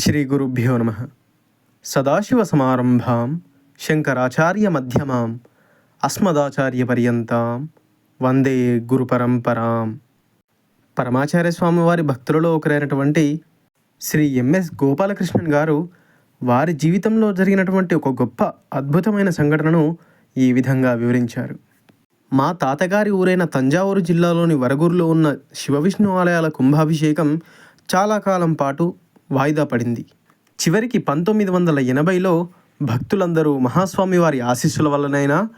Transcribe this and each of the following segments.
శ్రీ గురుభ్యో నమ మధ్యమాం అస్మదాచార్య పర్యంతం వందే గురు పరంపరాం పరమాచార్య స్వామి వారి భక్తులలో ఒకరైనటువంటి శ్రీ ఎంఎస్ గోపాలకృష్ణన్ గారు వారి జీవితంలో జరిగినటువంటి ఒక గొప్ప అద్భుతమైన సంఘటనను ఈ విధంగా వివరించారు. మా తాతగారి ఊరైన తంజావూరు జిల్లాలోని వరగూరులో ఉన్న శివ విష్ణు ఆలయాల కుంభాభిషేకం చాలా కాలం పాటు వాయిదా పడింది. చివరికి పంతొమ్మిది వందల ఎనభైలో భక్తులందరూ మహాస్వామి వారి ఆశీస్సుల వల్లనైనా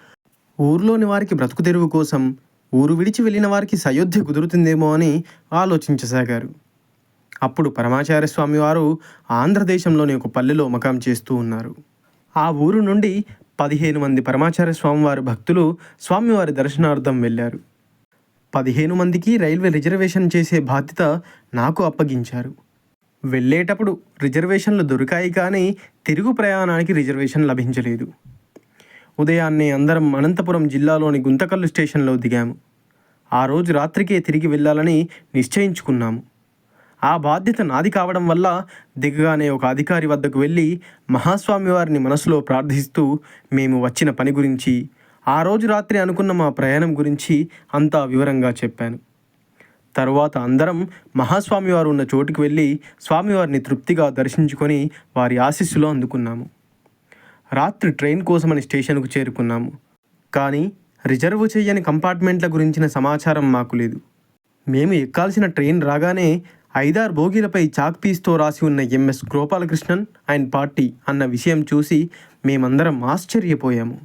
ఊర్లోని వారికి బ్రతుకు తెరువు కోసం ఊరు విడిచి వెళ్ళిన వారికి సయోధ్య కుదురుతుందేమో అని ఆలోచించసాగారు. అప్పుడు పరమాచార్య స్వామి వారు ఆంధ్రదేశంలోని ఒక పల్లెలో మకాం చేస్తూ ఉన్నారు. ఆ ఊరు నుండి పదిహేను మంది పరమాచార్య స్వామివారి భక్తులు స్వామివారి దర్శనార్థం వెళ్ళారు. పదిహేను మందికి రైల్వే రిజర్వేషన్ చేసే బాధ్యత నాకు అప్పగించారు. వెళ్ళేటప్పుడు రిజర్వేషన్లు దొరికాయి కానీ తిరుగు ప్రయాణానికి రిజర్వేషన్ లభించలేదు. ఉదయాన్నే అందరం అనంతపురం జిల్లాలోని గుంతకల్లు స్టేషన్లో దిగాము. ఆ రోజు రాత్రికే తిరిగి వెళ్ళాలని నిశ్చయించుకున్నాము. ఆ బాధ్యత నాది కావడం వల్ల దిగగానే ఒక అధికారి వద్దకు వెళ్ళి మహాస్వామి వారిని మనసులో ప్రార్థిస్తూ మేము వచ్చిన పని గురించి ఆ రోజు రాత్రి అనుకున్న మా ప్రయాణం గురించి అంతా వివరంగా చెప్పాను. తరువాత అందరం మహాస్వామి వారు ఉన్న చోటుకు వెళ్ళి స్వామివారిని తృప్తిగా దర్శించుకొని వారి ఆశీస్సులో అందుకున్నాము. రాత్రి ట్రైన్ కోసమని స్టేషన్కు చేరుకున్నాము. కానీ రిజర్వ్ చేయని కంపార్ట్మెంట్ల గురించిన సమాచారం మాకు లేదు. మేము ఎక్కాల్సిన ట్రైన్ రాగానే ఐదారు బోగీలపై చాక్ పీస్తో రాసి ఉన్న ఎంఎస్ గోపాలకృష్ణన్ అండ్ పార్టీ అన్న విషయం చూసి మేమందరం ఆశ్చర్యపోయాము.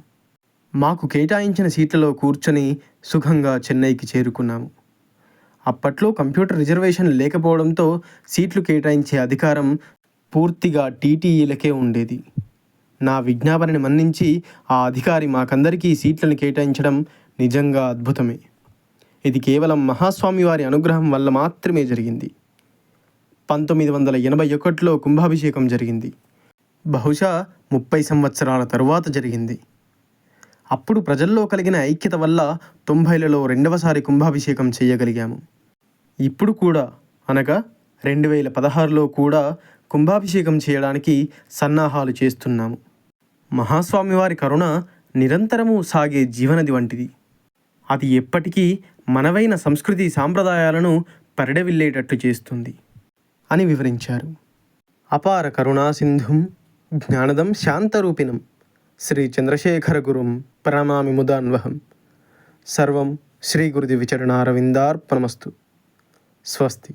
మాకు కేటాయించిన సీట్లలో కూర్చొని సుఖంగా చెన్నైకి చేరుకున్నాము. అప్పట్లో కంప్యూటర్ రిజర్వేషన్ లేకపోవడంతో సీట్లు కేటాయించే అధికారం పూర్తిగా టీటీఈలకే ఉండేది. నా విజ్ఞాపనని మన్నించి ఆ అధికారి మాకందరికీ సీట్లను కేటాయించడం నిజంగా అద్భుతమే. ఇది కేవలం మహాస్వామి వారి అనుగ్రహం వల్ల మాత్రమే జరిగింది. పంతొమ్మిది వందల ఎనభై ఒకటిలో కుంభాభిషేకం జరిగింది. బహుశా ముప్పై సంవత్సరాల తరువాత జరిగింది. అప్పుడు ప్రజల్లో కలిగిన ఐక్యత వల్ల తొంభైలలో రెండవసారి కుంభాభిషేకం చేయగలిగాము. ఇప్పుడు కూడా అనగా రెండు వేల పదహారులో కూడా కుంభాభిషేకం చేయడానికి సన్నాహాలు చేస్తున్నాము. మహాస్వామి వారి కరుణ నిరంతరము సాగే జీవనది వంటిది. అది ఎప్పటికీ మనవైన సంస్కృతి సాంప్రదాయాలను పరిడవిల్లేటట్టు చేస్తుంది అని వివరించారు. అపార కరుణా సింధుం జ్ఞానదం శాంతరూపిణం శ్రీ చంద్రశేఖర గురుం ప్రణమామి ముదాన్వహం. సర్వం శ్రీ గురుది విచరణారవిందార్పణమస్తు స్వస్తి.